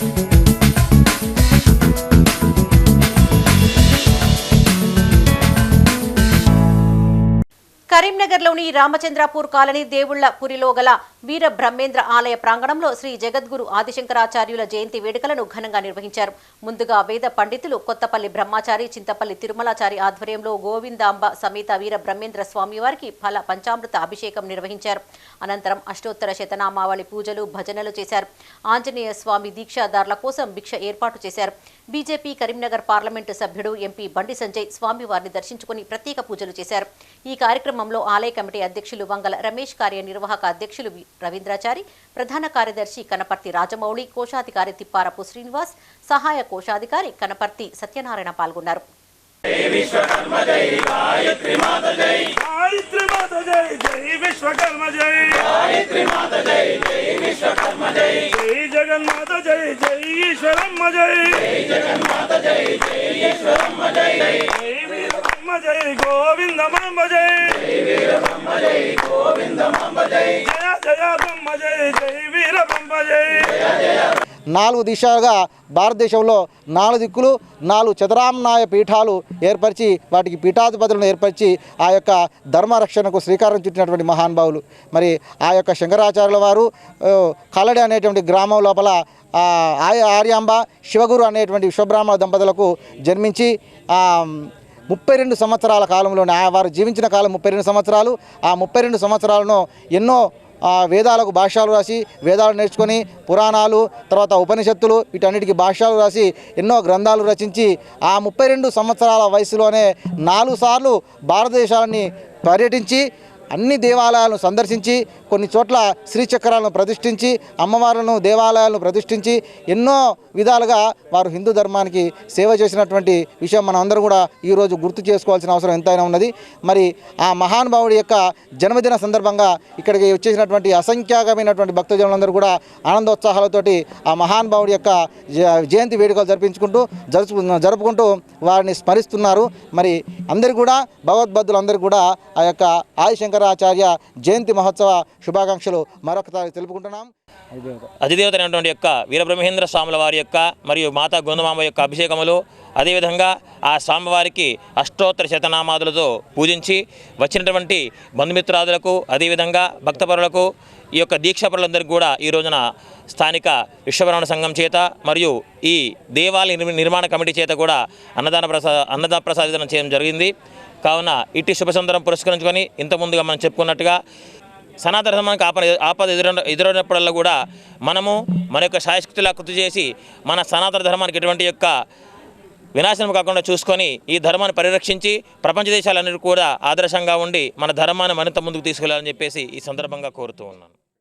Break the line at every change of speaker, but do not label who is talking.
Thank you. కరీంనగర్లోని Ramachandrapur colony దేవుళ్ళపురిలో గల వీర బ్రహ్మేంద్ర ఆలయ ప్రాంగణంలో శ్రీ జగద్గురు ఆదిశంకరాచార్యుల జయంతి వేడుకలను ఘనంగా నిర్వహించారు. ముందుగా వేద పండితులు కొత్తపల్లి బ్రహ్మాచారి చింతపల్లి తిరుమలాచారి ఆధ్వర్యంలో గోవిందాంబ సమేత వీర బ్రహ్మేంద్ర స్వామివారికి ఫల పంచామృత అభిషేకం నిర్వహించారు. అనంతరం అష్టోత్తర శతనామావళి పూజలు భజనలు చేశారు. ఆంజనేయ స్వామి దీక్షాదారుల కోసం భిక్ష ఏర్పాటు చేశారు. బీజేపీ కరీంనగర్ పార్లమెంటు సభ్యుడు ఎంపీ బండి సంజయ్ స్వామివారిని దర్శించుకుని ప్రత్యేక పూజలు చేశారు. ఈ కార్యక్రమం కార్యక్రమంలో ఆలయ కమిటీ అధ్యక్షులు వంగల రమేష్ కార్యనిర్వాహక అధ్యక్షులు రవీంద్రాచారి ప్రధాన కార్యదర్శి కనపర్తి రాజమౌళి కోశాధికారి తిప్పారపు శ్రీనివాస్ సహాయ కోశాధికారి కనపర్తి సత్యనారాయణ పాల్గొన్నారు.
జై జగన్మాత జై జై ఈశ్వరమ్మ జై. జై జగన్మాత జై జై ఈశ్వరమ్మ జై. జై జయ
నాలుగు దిశగా భారతదేశంలో నాలుగు దిక్కులు నాలుగు చదరామనాయ పీఠాలు ఏర్పరిచి వాటికి పీఠాధిపతులను ఏర్పరిచి ఆ యొక్క ధర్మరక్షణకు శ్రీకారం చుట్టినటువంటి మహానుభావులు మరి ఆ యొక్క శంకరాచార్యుల వారు కలడి అనేటువంటి గ్రామం లోపల ఆర్యాంబ శివగురు అనేటువంటి విశ్వబ్రాహ్మణ దంపతులకు జన్మించి ముప్పై రెండు సంవత్సరాల కాలంలోనే ఆ వారు జీవించిన కాలం ముప్పై రెండు సంవత్సరాలు ఆ ముప్పై రెండు సంవత్సరాలను ఎన్నో వేదాలకు భాష్యాలు రాసి వేదాలు నేర్చుకొని పురాణాలు తర్వాత ఉపనిషత్తులు వీటన్నిటికీ భాష్యాలు రాసి ఎన్నో గ్రంథాలు రచించి ఆ ముప్పై రెండు సంవత్సరాల వయసులోనే నాలుగు సార్లు భారతదేశాన్ని పర్యటించి అన్ని దేవాలయాలను సందర్శించి కొన్ని చోట్ల శ్రీచక్రాలను ప్రతిష్ఠించి అమ్మవార్లను దేవాలయాలను ప్రతిష్ఠించి ఎన్నో విధాలుగా వారు హిందూ ధర్మానికి సేవ చేసినటువంటి విషయం మనం అందరూ కూడా ఈరోజు గుర్తు చేసుకోవాల్సిన అవసరం ఎంతైనా ఉన్నది. మరి ఆ మహానుభావుడి యొక్క జన్మదిన సందర్భంగా ఇక్కడికి వచ్చేసినటువంటి అసంఖ్యాకమైనటువంటి భక్తజనులందరూ కూడా ఆనందోత్సాహాలతోటి ఆ మహానుభావుడి యొక్క జ- జయంతి వేడుకలు జరిపించుకుంటూ జరుపు జరుపుకుంటూ వారిని స్మరిస్తున్నారు. మరి అందరు కూడా భగవద్బద్ధులందరికీ కూడా ఆ యొక్క శంకరాచార్య జయంతి మహోత్సవ శుభాకాంక్షలు మరొకసారి తెలుపుకుంటున్నాం.
అధిదేవత. అయినటువంటి యొక్క వీరబ్రహ్మేంద్ర స్వాముల వారి యొక్క మరియు మాతా గోందమాంబ యొక్క అభిషేకములు అదేవిధంగా ఆ స్వామివారికి అష్టోత్తర శతనామాదులతో పూజించి వచ్చినటువంటి బంధుమిత్రాదులకు అదేవిధంగా భక్తపరులకు ఈ యొక్క దీక్షపరులందరికీ కూడా ఈ రోజున స్థానిక విశ్వబ్రహ్మణ సంఘం చేత మరియు ఈ దేవాలయ నిర్మాణ కమిటీ చేత కూడా అన్నదాన ప్రసా అన్నదాన ప్రసాదితనం చేయడం జరిగింది. కావున ఇట్టి శుభ సందర్భం పురస్కరించుకొని ఇంతకుముందుగా మనం చెప్పుకున్నట్టుగా సనాతన ధర్మానికి ఆపద ఆపద ఎదుర ఎదురైనప్పుడల్లా కూడా మనము మన యొక్క శాయశక్తిలా కృతి చేసి మన సనాతన ధర్మానికి ఎటువంటి యొక్క వినాశనం కాకుండా చూసుకొని ఈ ధర్మాన్ని పరిరక్షించి ప్రపంచ దేశాలన్నిటి కూడా ఆదర్శంగా ఉండి మన ధర్మాన్ని మరింత ముందుకు తీసుకెళ్ళాలని చెప్పేసి ఈ సందర్భంగా కోరుతూ ఉన్నాను.